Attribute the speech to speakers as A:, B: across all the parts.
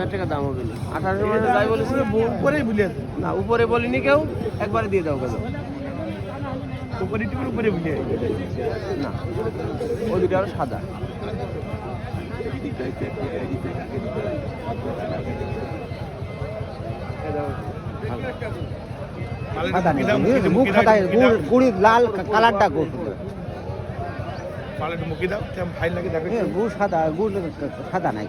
A: হাজার টাকা দাম হবে। না আঠারোশো মানে যাই বলেছি।
B: উপরেই ভুলে
A: না উপরে বলিনি কেউ একবারে দিয়ে দাও কেন?
B: উপরে টিপুর উপরে ভুলে
A: না ওই দুটো আরও সাদা।
C: মুখ গুড় লাল কালারটা গুড়।
B: পালে মুখে দাও ভাই লাগে দেখো
C: গুড় সাদা গুড় সাদা নাই।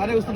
B: अरे उसको